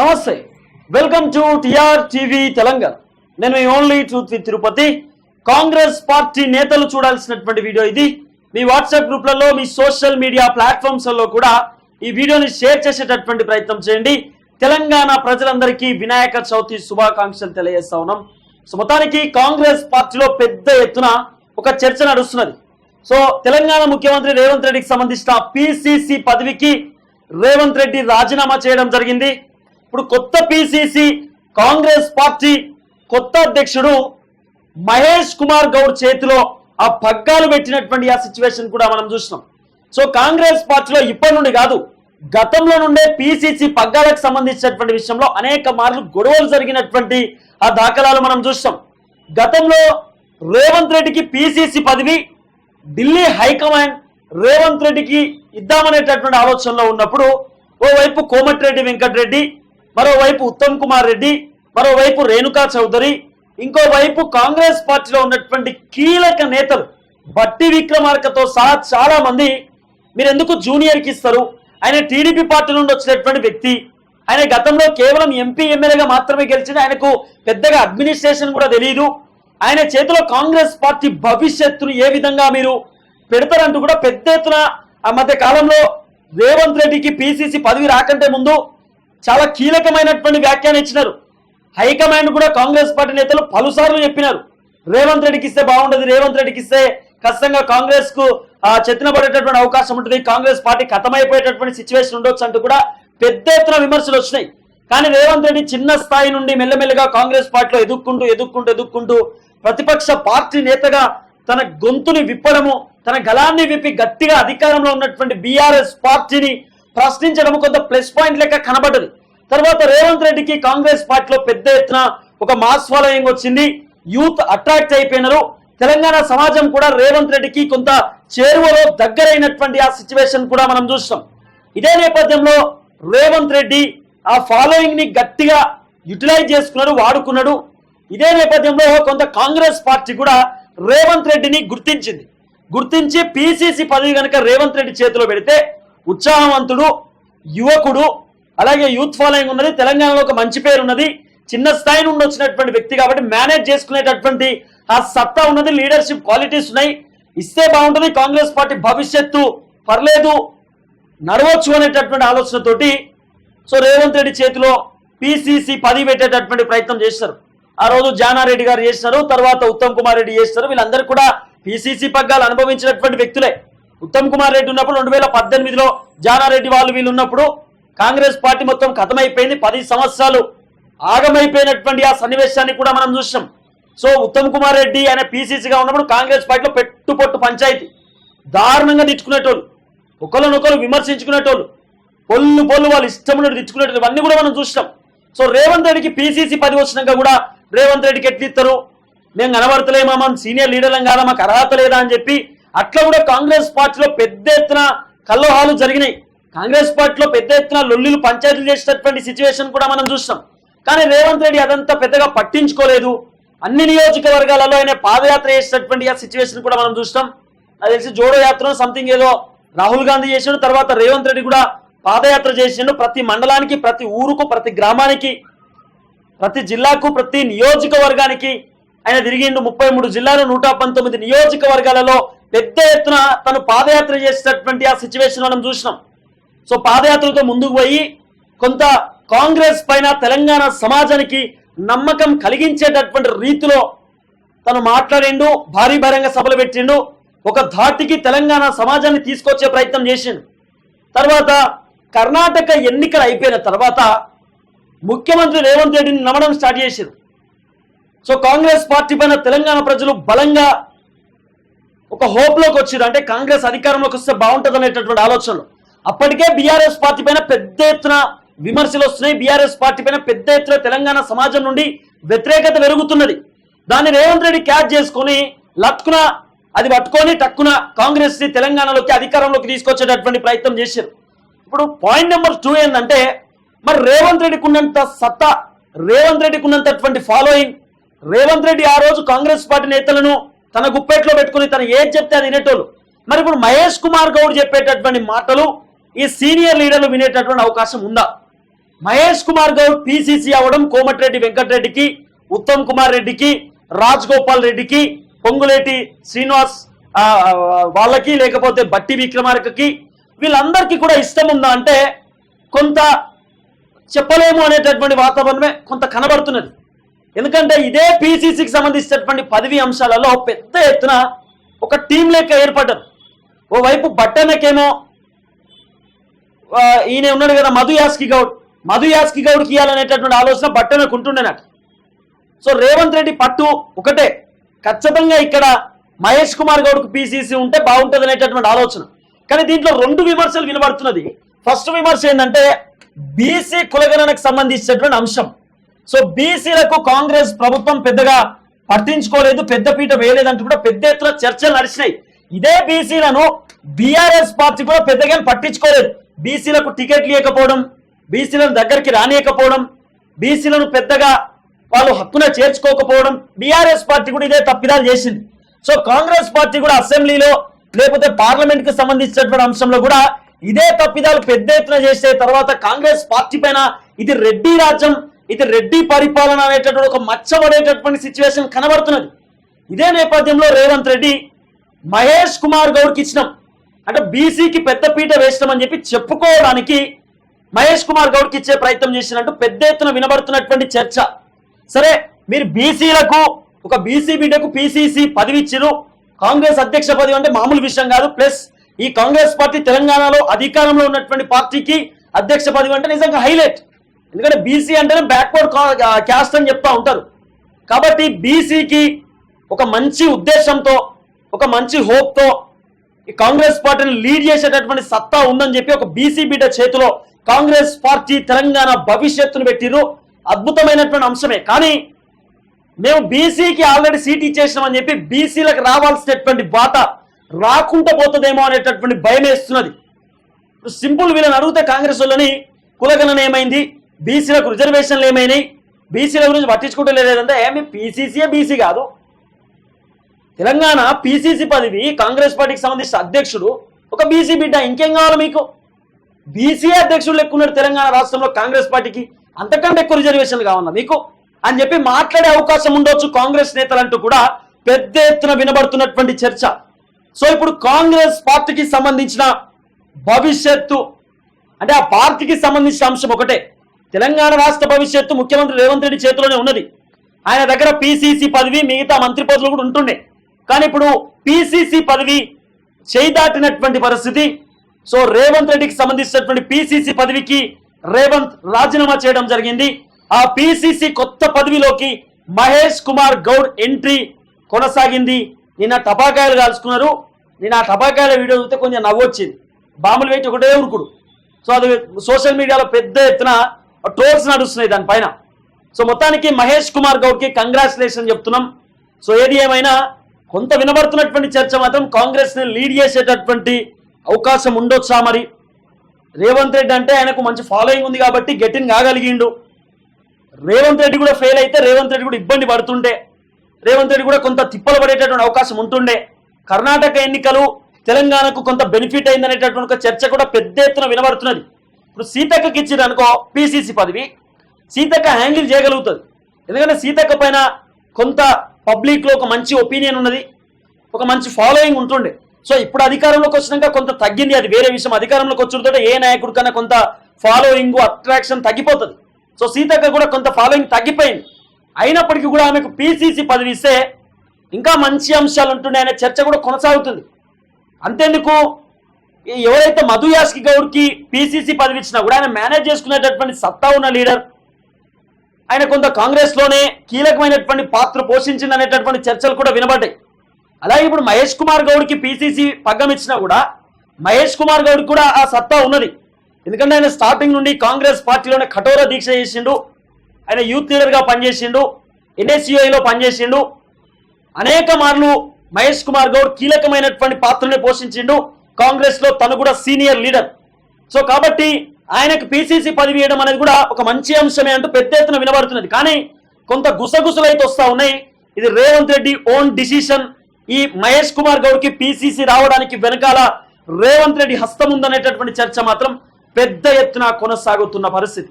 నమస్తే. Welcome to TR TV Telangana నేను మీ only truth with Tirupati Congress party నేతలు చూడాల్సినటువంటి వీడియో ఇది. మీ వాట్సాప్ గ్రూప్లలో మీ సోషల్ మీడియా ప్లాట్ఫామ్స్లలో కూడా ఈ వీడియోని షేర్ చేసేటటువంటి ప్రయత్నం చేయండి. తెలంగాణ ప్రజలందరికీ వినాయక చవితి శుభాకాంక్షలు తెలియజేస్తా ఉన్నాం. సో మొత్తానికి కాంగ్రెస్ పార్టీలో పెద్ద ఎత్తున ఒక చర్చ నడుస్తున్నది. సో తెలంగాణ ముఖ్యమంత్రి రేవంత్ రెడ్డికి సంబంధించిన పిసిసి పదవికి రేవంత్ రెడ్డి రాజీనామా చేయడం జరిగింది. ఇప్పుడు కొత్త పిసిసి కాంగ్రెస్ పార్టీ కొత్త అధ్యక్షుడు మహేష్ కుమార్ గౌడ్ చేతిలో ఆ పగ్గాలు పెట్టినటువంటి ఆ సిచ్యువేషన్ కూడా మనం చూసినాం. సో కాంగ్రెస్ పార్టీలో ఇప్పటి నుండి కాదు గతంలో నుండే పిసిసి పగ్గాలకు సంబంధించినటువంటి విషయంలో అనేక మార్లు గొడవలు జరిగినటువంటి ఆ దాఖలాలు మనం చూస్తాం గతంలో రేవంత్ రెడ్డికి పిసిసి పదవి ఢిల్లీ హైకమాండ్ రేవంత్ రెడ్డికి ఇద్దామనేటటువంటి ఆలోచనలో ఉన్నప్పుడు ఓవైపు కోమటిరెడ్డి వెంకటరెడ్డి మరోవైపు ఉత్తమ్ కుమార్ రెడ్డి మరోవైపు రేణుకా చౌదరి ఇంకోవైపు కాంగ్రెస్ పార్టీలో ఉన్నటువంటి కీలక నేతలు బట్టి విక్రమార్కతో సహా చాలా మంది మీరు ఎందుకు జూనియర్కి ఇస్తారు? ఆయన టీడీపీ పార్టీ నుండి వచ్చినటువంటి వ్యక్తి. ఆయన గతంలో కేవలం ఎంపీ ఎమ్మెల్యేగా మాత్రమే గెలిచింది ఆయనకు పెద్దగా అడ్మినిస్ట్రేషన్ కూడా తెలియదు ఆయన చేతిలో కాంగ్రెస్ పార్టీ భవిష్యత్తును ఏ విధంగా మీరు పెడతారంటూ కూడా పెద్ద ఎత్తున ఆ మధ్య కాలంలో రేవంత్ రెడ్డికి పిసిసి పదవి రాకంటే ముందు చాలా కీలకమైనటువంటి వ్యాఖ్యానం ఇచ్చినారు. హైకమాండ్ కూడా కాంగ్రెస్ పార్టీ నేతలు పలుసార్లు చెప్పినారు. రేవంత్ రెడ్డికి ఇస్తే బాగుండదు రేవంత్ రెడ్డికి ఇస్తే ఖచ్చితంగా కాంగ్రెస్కు ఆ చెత్తిన పడేటటువంటి అవకాశం ఉంటుంది. కాంగ్రెస్ పార్టీ ఖతమైపోయేటటువంటి సిచ్యువేషన్ ఉండొచ్చు అంటూ కూడా పెద్ద ఎత్తున విమర్శలు వచ్చినాయి. కానీ రేవంత్ రెడ్డి చిన్న స్థాయి నుండి మెల్లమెల్లగా కాంగ్రెస్ పార్టీలో ఎదుక్కుంటూ ఎదుక్కుంటూ ఎదుక్కుంటూ ప్రతిపక్ష పార్టీ నేతగా తన గొంతుని విప్పడము తన గలాన్ని విప్పి గట్టిగా అధికారంలో ఉన్నటువంటి బీఆర్ఎస్ పార్టీని ప్రశ్నించడం కొంత ప్లస్ పాయింట్ లెక్క కనబడ్డది. తర్వాత రేవంత్ రెడ్డికి కాంగ్రెస్ పార్టీలో పెద్ద ఎత్తున ఒక మాస్ ఫాలోయింగ్ వచ్చింది. యూత్ అట్రాక్ట్ అయిపోయినారు. తెలంగాణ సమాజం కూడా రేవంత్ రెడ్డికి కొంత చేరువలో దగ్గరైనటువంటి ఆ సిచ్యువేషన్ కూడా మనం చూస్తాం. ఇదే నేపథ్యంలో రేవంత్ రెడ్డి ఆ ఫాలోయింగ్ని గట్టిగా యూటిలైజ్ చేసుకున్నాడు వాడుకున్నాడు. ఇదే నేపథ్యంలో కొంత కాంగ్రెస్ పార్టీ కూడా రేవంత్ రెడ్డిని గుర్తించింది. గుర్తించి పిసిసి పదవి కనుక రేవంత్ రెడ్డి చేతిలో పెడితే ఉత్సాహవంతుడు యువకుడు అలాగే యూత్ ఫాలోయింగ్ ఉన్నది. తెలంగాణలో ఒక మంచి పేరు ఉన్నది. చిన్న స్థాయి నుండి వచ్చినటువంటి వ్యక్తి కాబట్టి మేనేజ్ చేసుకునేటటువంటి ఆ సత్తా ఉన్నది. లీడర్షిప్ క్వాలిటీస్ ఉన్నాయి. ఇస్తే బాగుంటుంది. కాంగ్రెస్ పార్టీ భవిష్యత్తు పర్లేదు. నడవచ్చు అనేటటువంటి ఆలోచనతోటి సో రేవంత్ రెడ్డి చేతిలో పిసిసి పది పెట్టేటటువంటి ప్రయత్నం చేస్తారు ఆ రోజు జానారెడ్డి గారు చేసినారు తర్వాత ఉత్తమ్ కుమార్ రెడ్డి చేస్తారు వీళ్ళందరూ కూడా పిసిసి పగ్గాలు అనుభవించినటువంటి వ్యక్తులే. ఉత్తమ్ కుమార్ రెడ్డి ఉన్నప్పుడు రెండు వేల పద్దెనిమిదిలో జానారెడ్డి వాళ్ళు వీళ్ళు ఉన్నప్పుడు కాంగ్రెస్ పార్టీ మొత్తం కథమైపోయింది. పది సంవత్సరాలు ఆగమైపోయినటువంటి ఆ సన్నివేశాన్ని కూడా మనం చూసాం సో ఉత్తమ్ కుమార్ రెడ్డి ఆయన పీసీసీగా ఉన్నప్పుడు కాంగ్రెస్ పార్టీలో పెట్టుపొట్టు పంచాయతీ. దారుణంగా తిట్టుకునేటోళ్ళు ఒకళ్ళనొకరు విమర్శించుకునేటోళ్ళు పొల్లు పొల్లు వాళ్ళు ఇష్టం ఉన్నట్టు ఇవన్నీ కూడా మనం చూసినాం. సో రేవంత్ రెడ్డికి పీసీసీ పది వచ్చినాక కూడా రేవంత్ రెడ్డికి ఎట్లిస్తారు మేము కనబడతలేమా మనం సీనియర్ లీడర్లం కాదా మాకు అర్హత లేదా అని చెప్పి అట్లా కూడా కాంగ్రెస్ పార్టీలో పెద్ద ఎత్తున కల్లోహాలు జరిగినాయి. కాంగ్రెస్ పార్టీలో పెద్ద ఎత్తున లొల్లిలు పంచాయతీలు చేసినటువంటి సిచ్యువేషన్ కూడా మనం చూస్తాం. కానీ రేవంత్ రెడ్డి అదంతా పెద్దగా పట్టించుకోలేదు. అన్ని నియోజకవర్గాలలో ఆయన పాదయాత్ర చేసినటువంటి ఆ సిచ్యువేషన్ కూడా మనం చూస్తాం. నాకు తెలిసి జోడో యాత్ర సంథింగ్ ఏదో రాహుల్ గాంధీ చేసిండు తర్వాత రేవంత్ రెడ్డి కూడా పాదయాత్ర చేసిండు. ప్రతి మండలానికి ప్రతి ఊరుకు ప్రతి గ్రామానికి ప్రతి జిల్లాకు ప్రతి నియోజకవర్గానికి ఆయన తిరిగిండు. ముప్పై మూడు జిల్లాలు నూట పంతొమ్మిది నియోజకవర్గాలలో పెద్ద ఎత్తున తను పాదయాత్ర చేసేటటువంటి ఆ సిచ్యువేషన్ మనం చూసినాం. సో పాదయాత్రతో ముందుకు పోయి కొంత కాంగ్రెస్ పైన తెలంగాణ సమాజానికి నమ్మకం కలిగించేటటువంటి రీతిలో తను మాట్లాడిండు భారీ భారంగా సభలు పెట్టిండు ఒక ధాటికి తెలంగాణ సమాజాన్ని తీసుకొచ్చే ప్రయత్నం చేసిండు. తర్వాత కర్ణాటక ఎన్నికలు అయిపోయిన తర్వాత ముఖ్యమంత్రి రేవంత్ రెడ్డిని నమ్మడం స్టార్ట్ చేశారు సో కాంగ్రెస్ పార్టీ పైన తెలంగాణ ప్రజలు బలంగా ఒక హోప్లోకి వచ్చారు అంటే కాంగ్రెస్ అధికారంలోకి వస్తే బాగుంటుంది అనేటటువంటి ఆలోచనలు. అప్పటికే బీఆర్ఎస్ పార్టీ పైన పెద్ద ఎత్తున విమర్శలు వస్తున్నాయి. బీఆర్ఎస్ పార్టీ పైన పెద్ద ఎత్తున తెలంగాణ సమాజం నుండి వ్యతిరేకత పెరుగుతున్నది దాన్ని రేవంత్ రెడ్డి క్యాచ్ చేసుకొని లత్కున అది పట్టుకొని టక్కున కాంగ్రెస్ని తెలంగాణలోకి అధికారంలోకి తీసుకొచ్చేటటువంటి ప్రయత్నం చేశారు. ఇప్పుడు పాయింట్ నెంబర్ టూ ఏంటంటే మరి రేవంత్ రెడ్డికి ఉన్నంత సత్తా రేవంత్ రెడ్డికి ఉన్నంతటువంటి ఫాలోయింగ్ రేవంత్ రెడ్డి ఆ రోజు కాంగ్రెస్ పార్టీ నేతలను తన గుప్పెట్లో పెట్టుకుని తను ఏం చెప్తే అది వినేటోళ్ళు. మరి ఇప్పుడు మహేష్ కుమార్ గౌడ్ చెప్పేటటువంటి మాటలు ఈ సీనియర్ లీడర్లు వినేటటువంటి అవకాశం ఉందా? మహేష్ కుమార్ గౌడ్ పిసిసి అవ్వడం కోమటిరెడ్డి వెంకటరెడ్డికి ఉత్తమ్ కుమార్ రెడ్డికి రాజ్ గోపాల్ రెడ్డికి పొంగులేటి శ్రీనివాస్ వాళ్ళకి లేకపోతే బట్టి విక్రమార్కకి వీళ్ళందరికీ కూడా ఇష్టం ఉందా అంటే కొంత చెప్పలేము అనేటటువంటి వాతావరణమే కొంత కనబడుతున్నది. ఎందుకంటే ఇదే పీసీసీకి సంబంధించినటువంటి పదవి అంశాలలో పెద్ద ఎత్తున ఒక టీం లెక్క ఏర్పడ్డారు ఓవైపు బట్టనకేమో ఈయన ఉన్నాడు కదా మధు యాస్కి గౌడ్. మధు యాస్కి గౌడ్కి ఇవ్వాలనేటటువంటి ఆలోచన బట్టనకు ఉంటుండే నాకు. సో రేవంత్ రెడ్డి పట్టు ఒకటే. ఖచ్చితంగా ఇక్కడ మహేష్ కుమార్ గౌడ్కు పీసీసీ ఉంటే బాగుంటుంది అనేటటువంటి ఆలోచన. కానీ దీంట్లో రెండు విమర్శలు వినబడుతున్నది. ఫస్ట్ విమర్శ ఏంటంటే బీసీ కులగణనకు సంబంధించినటువంటి అంశం. సో బీసీలకు కాంగ్రెస్ ప్రభుత్వం పెద్దగా పట్టించుకోలేదు పెద్దపీట వేయలేదంటూ కూడా పెద్ద ఎత్తున చర్చలు నడిచినాయి. ఇదే బీసీలను బీఆర్ఎస్ పార్టీ కూడా పెద్దగా పట్టించుకోలేదు. బీసీలకు టికెట్ ఇవ్వకపోవడం బీసీలను దగ్గరికి రానియకపోవడం బీసీలను పెద్దగా వాళ్ళు హక్కున చేర్చుకోకపోవడం బీఆర్ఎస్ పార్టీ కూడా ఇదే తప్పిదాలు చేసింది. సో కాంగ్రెస్ పార్టీ కూడా అసెంబ్లీలో లేకపోతే పార్లమెంట్కి సంబంధించినటువంటి అంశంలో కూడా ఇదే తప్పిదాలు పెద్ద ఎత్తున చేసే తర్వాత కాంగ్రెస్ పార్టీ పైన ఇది రెడ్డి రాజ్యం ఇది రెడ్డి పరిపాలన అనేటటువంటి ఒక మచ్చబడేటటువంటి సిచ్యువేషన్ కనబడుతున్నది. ఇదే నేపథ్యంలో రేవంత్ రెడ్డి మహేష్ కుమార్ గౌడ్కి ఇచ్చినాం. అంటే బీసీకి పెద్దపీట వేసినామని చెప్పి చెప్పుకోవడానికి మహేష్ కుమార్ గౌడ్కి ఇచ్చే ప్రయత్నం చేసినట్టు పెద్ద ఎత్తున వినబడుతున్నటువంటి చర్చ. సరే మీరు బీసీలకు ఒక బీసీ బిడ్డకు పీసీసీ పదవి ఇచ్చిరు కాంగ్రెస్ అధ్యక్ష పదవి అంటే మామూలు విషయం కాదు. ప్లస్ ఈ కాంగ్రెస్ పార్టీ తెలంగాణలో అధికారంలో ఉన్నటువంటి పార్టీకి అధ్యక్ష పదవి అంటే నిజంగా హైలైట్. ఎందుకంటే బీసీ అంటేనే బ్యాక్వర్డ్ క్యాస్ట్ అని చెప్తా ఉంటారు. కాబట్టి బీసీకి ఒక మంచి ఉద్దేశంతో ఒక మంచి హోప్తో ఈ కాంగ్రెస్ పార్టీని లీడ్ చేసేటటువంటి సత్తా ఉందని చెప్పి ఒక బీసీ బిడ్డ చేతిలో కాంగ్రెస్ పార్టీ తెలంగాణ భవిష్యత్తును పెట్టిరు అద్భుతమైనటువంటి అంశమే. కానీ మేము బీసీకి ఆల్రెడీ సీట్ ఇచ్చేసినామని చెప్పి బీసీలకు రావాల్సినటువంటి బాట రాకుండా పోతుందేమో అనేటటువంటి భయం వేస్తున్నది. సింపుల్ వీళ్ళని అడిగితే కాంగ్రెస్ వాళ్ళని కులగణన ఏమైంది? బీసీలకు రిజర్వేషన్లు ఏమైనాయి? బీసీల గురించి పట్టించుకుంటూ లేదంటే ఏమి? పీసీసీయే బీసీ కాదు. తెలంగాణ పీసీసీ పదవి కాంగ్రెస్ పార్టీకి సంబంధించిన అధ్యక్షుడు ఒక బీసీ బిడ్డ. ఇంకేం కావాలి మీకు? బీసీ అధ్యక్షుడు లెక్కున్నాడు తెలంగాణ రాష్ట్రంలో కాంగ్రెస్ పార్టీకి? అంతకంటే ఎక్కువ రిజర్వేషన్లు కావాలా మీకు? అని చెప్పి మాట్లాడే అవకాశం ఉండొచ్చు కాంగ్రెస్ నేతలంటూ కూడా పెద్ద ఎత్తున వినబడుతున్నటువంటి చర్చ. సో ఇప్పుడు కాంగ్రెస్ పార్టీకి సంబంధించిన భవిష్యత్తు అంటే ఆ పార్టీకి సంబంధించిన అంశం ఒకటే. తెలంగాణ రాష్ట్ర భవిష్యత్తు ముఖ్యమంత్రి రేవంత్ రెడ్డి చేతిలోనే ఉన్నది. ఆయన దగ్గర పిసిసి పదవి మిగతా మంత్రి పదవులు కూడా ఉంటుండే. కానీ ఇప్పుడు పిసిసి పదవి చేయిదాటినటువంటి పరిస్థితి. సో రేవంత్ రెడ్డికి సంబంధించినటువంటి పిసిసి పదవికి రేవంత్ రాజీనామా చేయడం జరిగింది. ఆ పిసిసి కొత్త పదవిలోకి మహేష్ కుమార్ గౌడ్ ఎంట్రీ కొనసాగింది. నిన్న టపాకాయలు కాల్చుకున్నారు. నేను ఆ టపాకాయల వీడియో చూస్తే కొంచెం నవ్వొచ్చింది. బాంబులు పెట్టి ఒకటే ఉరుకుడు. సో అది సోషల్ మీడియాలో పెద్ద ఎత్తున టోర్స్ నడుస్తున్నాయి దానిపైన. సో మొత్తానికి మహేష్ కుమార్ గౌడ్కి కంగ్రాచులేషన్ చెప్తున్నాం. సో ఏది ఏమైనా కొంత వినబడుతున్నటువంటి చర్చ మాత్రం కాంగ్రెస్ని లీడ్ చేసేటటువంటి అవకాశం ఉండొచ్చా మరి? రేవంత్ రెడ్డి అంటే ఆయనకు మంచి ఫాలోయింగ్ ఉంది కాబట్టి గెటిన్ కాగలిగిండు. రేవంత్ రెడ్డి కూడా ఫెయిల్ అయితే రేవంత్ రెడ్డి కూడా ఇబ్బంది పడుతుండే. రేవంత్ రెడ్డి కూడా కొంత తిప్పలు పడేటటువంటి అవకాశం ఉంటుండే. కర్ణాటక ఎన్నికలు తెలంగాణకు కొంత బెనిఫిట్ అయిందనేటటువంటి ఒక చర్చ కూడా పెద్ద ఎత్తున వినబడుతున్నది. ఇప్పుడు సీతక్కకి ఇచ్చిన అనుకో పిసిసి పదవి. సీతక్క హ్యాండిల్ చేయగలుగుతుంది. ఎందుకంటే సీతక్క పైన కొంత పబ్లిక్లో ఒక మంచి ఒపీనియన్ ఉన్నది ఒక మంచి ఫాలోయింగ్ ఉంటుండే. సో ఇప్పుడు అధికారంలోకి వచ్చినాక కొంత తగ్గింది అది వేరే విషయం. అధికారంలోకి వచ్చినతో ఏ నాయకుడి కన్నా కొంత ఫాలోయింగ్ అట్రాక్షన్ తగ్గిపోతుంది. సో సీతక్క కూడా కొంత ఫాలోయింగ్ తగ్గిపోయింది. అయినప్పటికీ కూడా ఆమెకు పిసిసి పదవి ఇస్తే ఇంకా మంచి అంశాలు ఉంటుండే అనే చర్చ కూడా కొనసాగుతుంది. అంతేందుకు? ఎవరైతే మధు యాస్కి గౌడ్కి పిసిసి పదవి ఇచ్చినా కూడా ఆయన మేనేజ్ చేసుకునేటటువంటి సత్తా ఉన్న లీడర్. ఆయన కొంత కాంగ్రెస్లోనే కీలకమైనటువంటి పాత్ర పోషించింది అనేటటువంటి చర్చలు కూడా వినబడ్డాయి. అలాగే ఇప్పుడు మహేష్ కుమార్ గౌడ్కి పిసిసి పగ్గం ఇచ్చినా కూడా మహేష్ కుమార్ గౌడ్ కూడా ఆ సత్తా ఉన్నది. ఎందుకంటే ఆయన స్టార్టింగ్ నుండి కాంగ్రెస్ పార్టీలోనే కఠోర దీక్ష చేసిండు. ఆయన యూత్ లీడర్గా పనిచేసిండు. ఎన్ఎస్యుఐలో పనిచేసిండు. అనేక మార్లు మహేష్ కుమార్ గౌడ్ కీలకమైనటువంటి పాత్రని పోషించిండు. కాంగ్రెస్లో తను కూడా సీనియర్ లీడర్. సో కాబట్టి ఆయనకు పిసిసి పదవి ఇవ్వడం అనేది కూడా ఒక మంచి అంశమే అంటూ పెద్ద ఎత్తున వినబడుతున్నది. కానీ కొంత గుసగుసలు అయితే వస్తా ఉన్నాయి. ఇది రేవంత్ రెడ్డి ఓన్ డిసిషన్ ఈ మహేష్ కుమార్ గౌడ్కి పిసిసి రావడానికి వెనకాల రేవంత్ రెడ్డి హస్తం ఉందనేటటువంటి చర్చ మాత్రం పెద్ద ఎత్తున కొనసాగుతున్న పరిస్థితి.